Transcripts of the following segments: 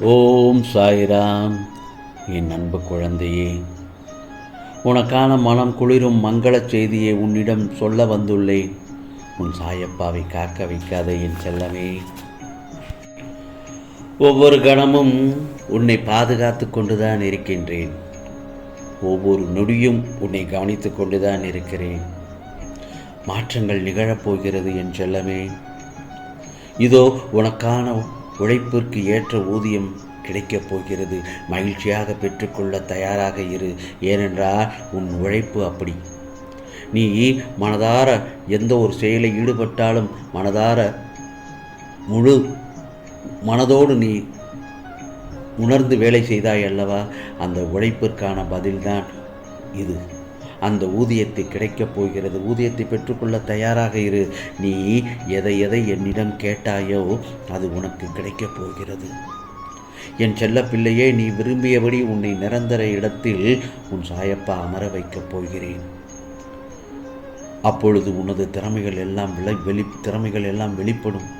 ஓம் சாய்ராம் என் அன்பு குழந்தையே உனக்கான மனம் குளிரும் மங்களச் செய்தியை உன்னிடம் சொல்ல வந்துள்ளேன். உன் சாயப்பாவை காக்க வைக்காத என் செல்லமே. ஒவ்வொரு கணமும் உன்னை பாதுகாத்து கொண்டுதான் இருக்கின்றேன். ஒவ்வொரு நொடியும் உன்னை கவனித்து கொண்டுதான் இருக்கிறேன். மாற்றங்கள் நிகழப்போகிறது என் செல்லமே. இதோ உனக்கான உழைப்பிற்கு ஏற்ற ஊதியம் கிடைக்கப் போகிறது. மகிழ்ச்சியாக பெற்றுக்கொள்ள தயாராக இரு. ஏனென்றால் உன் உழைப்பு அப்படி. நீ மனதார எந்த ஒரு செயலை ஈடுபட்டாலும் மனதார முழு மனதோடு நீ உணர்ந்து வேலை செய்தாய் அல்லவா? அந்த உழைப்பிற்கான பதில்தான் இது. அந்த ஊதியத்தை கிடைக்கப் போகிறது. ஊதியத்தை பெற்றுக்கொள்ள தயாராக இரு. நீ எதை எதை என்னிடம் கேட்டாயோ அது உனக்கு கிடைக்கப் போகிறது. என் செல்ல பிள்ளையே நீ விரும்பியபடி உன்னை நிரந்தர இடத்தில் உன் சாயப்பா அமர வைக்கப் போகிறேன். அப்பொழுது உனது திறமைகள் எல்லாம் விளை வெளி திறமைகள் எல்லாம் வெளிப்படும்.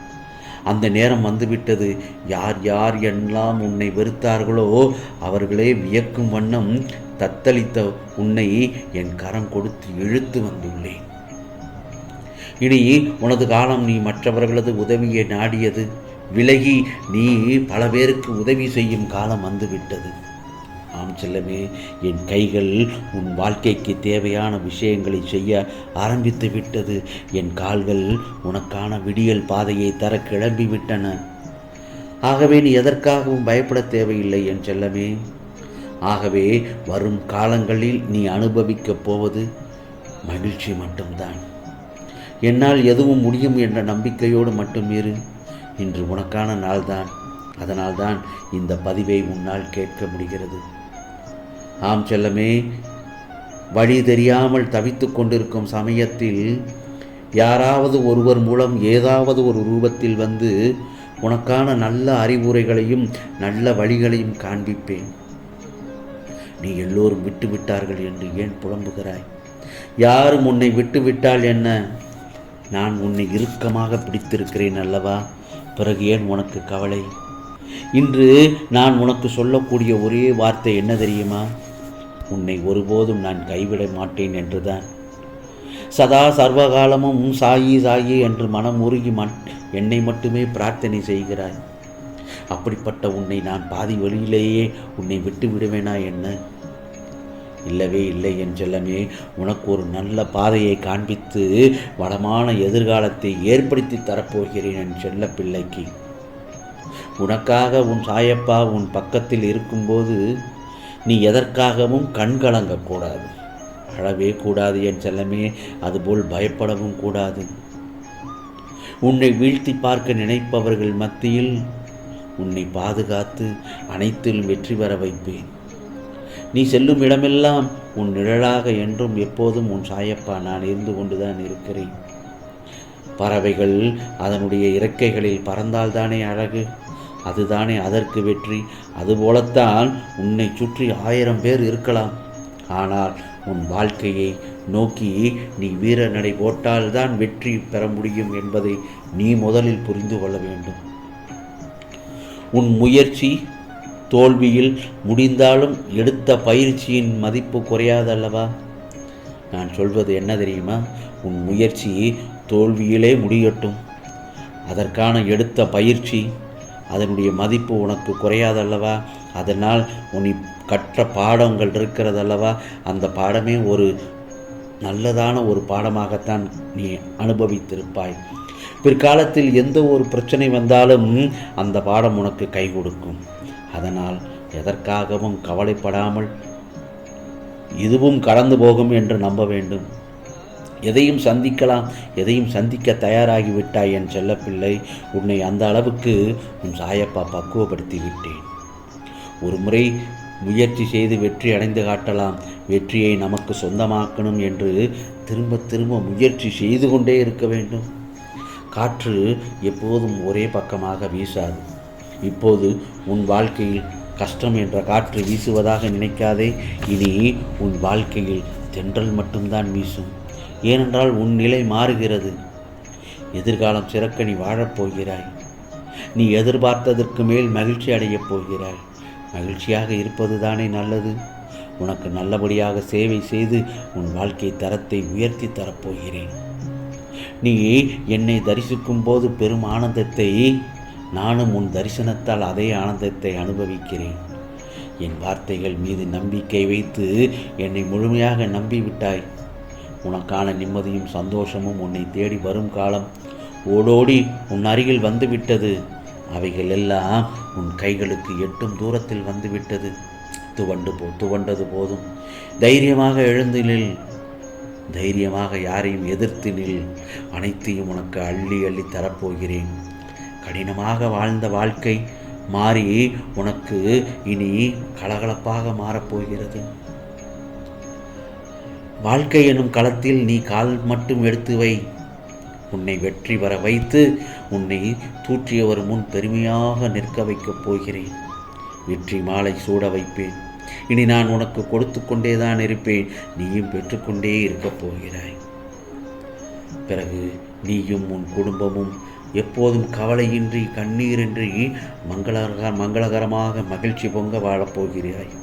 அந்த நேரம் வந்துவிட்டது. யார் யார் எல்லாம் உன்னை வெறுத்தார்களோ அவர்களே வியக்கும் வண்ணம் தத்தளித்த உன்னை என் கரம் கொடுத்து இழுத்து வந்துள்ளேன். இனி உனது காலம் நீ மற்றவர்களது உதவியை நாடியது. விலகி நீ பல பேருக்கு உதவி செய்யும் காலம் வந்துவிட்டது. ஆம் செல்லமே என் கைகள் உன் வாழ்க்கைக்கு தேவையான விஷயங்களை செய்ய ஆரம்பித்து விட்டது. என் கால்கள் உனக்கான விடியல் பாதையை தர கிளம்பி விட்டன ஆகவே நீ எதற்காகவும் பயப்பட தேவையில்லை என் செல்லமே. ஆகவே வரும் காலங்களில் நீ அனுபவிக்கப் போவது மகிழ்ச்சி மட்டும்தான். என்னால் எதுவும் முடியும் என்ற நம்பிக்கையோடு மட்டும் இரு. இன்று உனக்கான நாள்தான். அதனால்தான் இந்த பதிவை உன்னால் கேட்க முடிகிறது. ஆம் செல்லமே வழி தெரியாமல் தவித்துக் கொண்டிருக்கும் சமயத்தில் யாராவது ஒருவர் மூலம் ஏதாவது ஒரு ரூபத்தில் வந்து உனக்கான நல்ல அறிவுரைகளையும் நல்ல வழிகளையும் காண்பிப்பேன். நீ எல்லோரும் விட்டு விட்டார்கள் என்று ஏன் புலம்புகிறாய்? யாரும் உன்னை விட்டுவிட்டால் என்ன? நான் உன்னை இறுக்கமாக பிடித்திருக்கிறேன் அல்லவா? பிறகு ஏன் உனக்கு கவலை? இன்று நான் உனக்கு சொல்லக்கூடிய ஒரே வார்த்தை என்ன தெரியுமா? உன்னை ஒருபோதும் நான் கைவிட மாட்டேன் என்றுதான். சதா சர்வகாலமும் சாயி சாயி என்று மனம் உருகி மண் என்னை மட்டுமே பிரார்த்தனை செய்கிறாய். அப்படிப்பட்ட உன்னை நான் பாதி வழியிலேயே உன்னை விட்டு விடுவேனா என்ன? இல்லவே இல்லை என் செல்லமே. உனக்கு ஒரு நல்ல பாதையை காண்பித்து வளமான எதிர்காலத்தை ஏற்படுத்தி தரப்போகிறேன் என் செல்ல பிள்ளைக்கு. உனக்காக உன் சாயப்பா உன் பக்கத்தில் இருக்கும்போது நீ எதற்காகவும் கண் கலங்கக்கூடாது அழவே கூடாது என் செல்லமே அதுபோல் பயப்படவும் கூடாது. உன்னை வீழ்த்தி பார்க்க நினைப்பவர்கள் மத்தியில் உன்னை பாதுகாத்து அனைத்திலும் வெற்றி பெற வைப்பேன். நீ செல்லும் இடமெல்லாம் உன் நிழலாக என்றும் எப்போதும் உன் சாயப்பா நான் இருந்து கொண்டுதான் இருக்கிறேன். பறவைகள் அதனுடைய இறக்கைகளில் பறந்தால்தானே அழகு? அதுதானே அதற்கு வெற்றி. அதுபோலத்தான் உன்னை சுற்றி ஆயிரம் பேர் இருக்கலாம். ஆனால் உன் வாழ்க்கையை நோக்கி நீ வீர நடை போட்டால்தான் வெற்றி பெற முடியும் என்பதை நீ முதலில் புரிந்து கொள்ள வேண்டும். உன் முயற்சி தோல்வியில் முடிந்தாலும் எடுத்த பயிற்சியின் மதிப்பு குறையாதல்லவா? நான் சொல்வது என்ன தெரியுமா? உன் முயற்சி தோல்வியிலே முடியட்டும். அதற்கான எடுத்த பயிற்சி அதனுடைய மதிப்பு உனக்கு குறையாதல்லவா? அதனால் உன் கற்ற பாடங்கள் இருக்கிறதல்லவா? அந்த பாடமே ஒரு நல்லதான ஒரு பாடமாகத்தான் நீ அனுபவித்திருப்பாய். பிற்காலத்தில் எந்த ஒரு பிரச்சனை வந்தாலும் அந்த பாடம் உனக்கு கை கொடுக்கும். அதனால் எதற்காகவும் கவலைப்படாமல் இதுவும் கடந்து போகும் என்று நம்ப வேண்டும். எதையும் சந்திக்கலாம் எதையும் சந்திக்க தயாராகிவிட்டாய் என் செல்லப்பிள்ளை. உன்னை அந்த அளவுக்கு உன் சாயப்பா பக்குவப்படுத்தி விட்டேன். ஒரு முறை முயற்சி செய்து வெற்றி அடைந்து காட்டலாம். வெற்றியை நமக்கு சொந்தமாக்கணும் என்று திரும்ப திரும்ப முயற்சி செய்து கொண்டே இருக்க வேண்டும். காற்று எப்போதும் ஒரே பக்கமாக வீசாது. இப்போது உன் வாழ்க்கையில் கஷ்டம் என்ற காற்று வீசுவதாக நினைக்காதே இனி உன் வாழ்க்கையில் தென்றல் மட்டும்தான் வீசும். ஏனென்றால் உன் நிலை மாறுகிறது. எதிர்காலம் சிறக்க நீ வாழப்போகிறாய். நீ எதிர்பார்த்ததற்கு மேல் மகிழ்ச்சி அடையப் போகிறாய். மகிழ்ச்சியாக இருப்பது தானே நல்லது. உனக்கு நல்லபடியாக சேவை செய்து உன் வாழ்க்கை தரத்தை உயர்த்தி தரப்போகிறேன். நீ என்னை தரிசிக்கும் போது பெரும் ஆனந்தத்தை நானும் உன் தரிசனத்தால் அதே ஆனந்தத்தை அனுபவிக்கிறேன். என் வார்த்தைகள் மீது நம்பிக்கை வைத்து என்னை முழுமையாக நம்பிவிட்டாய். உனக்கான நிம்மதியும் சந்தோஷமும் உன்னை தேடி வரும் காலம் ஓடோடி உன் அருகில் வந்துவிட்டது. அவைகள் எல்லாம் உன் கைகளுக்கு எட்டும் தூரத்தில் வந்துவிட்டது. துவண்டு போ துவண்டது போதும். தைரியமாக எழுந்தலில் தைரியமாக யாரையும் எதிர்த்து நில். அனைத்தையும் உனக்கு அள்ளி அள்ளி தரப்போகிறேன். கடினமாக வாழ்ந்த வாழ்க்கை மாறி உனக்கு இனி கலகலப்பாக மாறப்போகிறது. வாழ்க்கை எனும் களத்தில் நீ கால் மட்டும் எடுத்து வை. உன்னை வெற்றி வர வைத்து உன்னை தூற்றியவர் முன் பெருமையாக நிற்க வைக்கப் போகிறேன். வெற்றி மாலை சூட வைப்பேன். இனி நான் உனக்கு கொடுத்து கொண்டேதான் இருப்பேன். நீயும் பெற்றுக்கொண்டே இருக்கப் போகிறாய். பிறகு நீயும் உன் குடும்பமும் எப்போதும் கவலையின்றி கண்ணீரின்றி மங்களகர மங்களகரமாக மகிழ்ச்சி பொங்க வாழப்போகிறாய்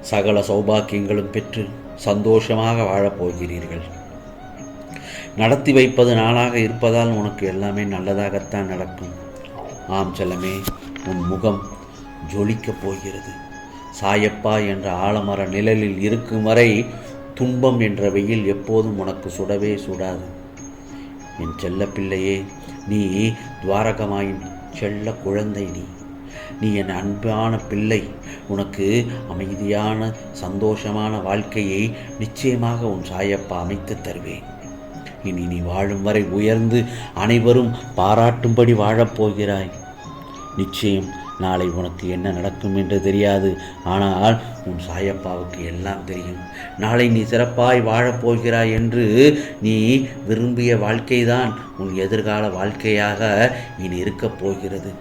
சகல சௌபாக்கியங்களும் பெற்று சந்தோஷமாக வாழப்போகிறீர்கள் நடத்தி வைப்பது நாளாக இருப்பதால் உனக்கு எல்லாமே நல்லதாகத்தான் நடக்கும். ஆம் செல்லமே உன் முகம் ஜொலிக்கப் போகிறது. சாயப்பா என்ற ஆலமர நிழலில் இருக்கும் வரை துன்பம் என்ற வெயில் எப்போதும் உனக்கு சுடவே சுடாது. என் செல்ல பிள்ளையே நீ துவாரகமாயின் செல்ல குழந்தை நீ. நீ என் அன்பான பிள்ளை. உனக்கு அமைதியான சந்தோஷமான வாழ்க்கையை நிச்சயமாக உன் சாயப்பா அமைத்து தருவேன். இனி நீ வாழும் வரை உயர்ந்து அனைவரும் பாராட்டும்படி வாழப்போகிறாய் நிச்சயம் நாளை உனக்கு என்ன நடக்கும் என்று தெரியாது. ஆனால் உன் சாயப்பாவுக்கு எல்லாம் தெரியும். நாளை நீ சிறப்பாய் வாழப்போகிறாய் என்று நீ விரும்பிய வாழ்க்கைதான் உன் எதிர்கால வாழ்க்கையாக இனி இருக்கப் போகிறது.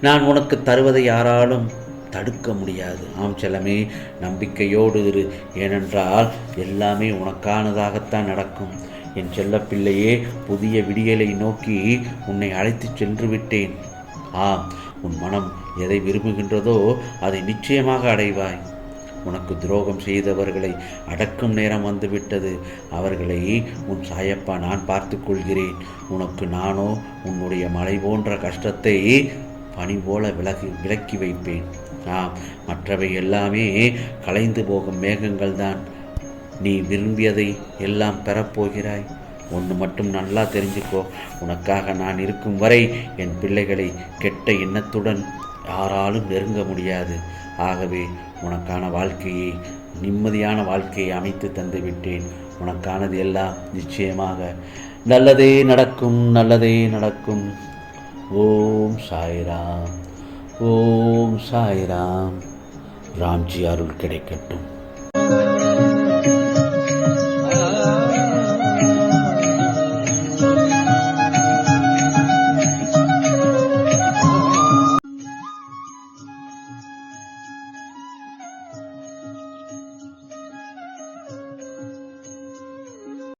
நான் உனக்கு தருவதை யாராலும் தடுக்க முடியாது. ஆம் செல்லமே நம்பிக்கையோடு இரு. ஏனென்றால் எல்லாமே உனக்கானதாகத்தான் நடக்கும். என் செல்லப்பிள்ளையே புதிய விடியலை நோக்கி உன்னை அழைத்துச் சென்று விட்டேன். ஆம் உன் மனம் எதை விரும்புகின்றதோ அதை நிச்சயமாக அடைவாய். உனக்கு துரோகம் செய்தவர்களை அடக்கும் நேரம் வந்துவிட்டது. அவர்களை உன் சாயப்பா நான் பார்த்து கொள்கிறேன். உனக்கு நானோ உன்னுடைய மலை போன்ற கஷ்டத்தை பனி போல விலகி விலக்கி வைப்பேன். ஆம் மற்றவை எல்லாமே கலைந்து போகும் மேகங்கள் தான் நீ விரும்பியதை எல்லாம் பெறப்போகிறாய். ஒன்று மட்டும் நல்லா தெரிஞ்சுக்கோ. உனக்காக நான் இருக்கும் வரை என் பிள்ளைகளை கெட்ட எண்ணத்துடன் யாராலும் நெருங்க முடியாது. ஆகவே உனக்கான வாழ்க்கையை நிம்மதியான வாழ்க்கையை அமைத்து தந்து விட்டேன். உனக்கானது எல்லாம் நிச்சயமாக நல்லதே நடக்கும் நல்லதே நடக்கும். ஓம் சாய்ராம் ஓம் சாய்ராம். ராம்ஜி அருள் கிடைக்கட்டும்.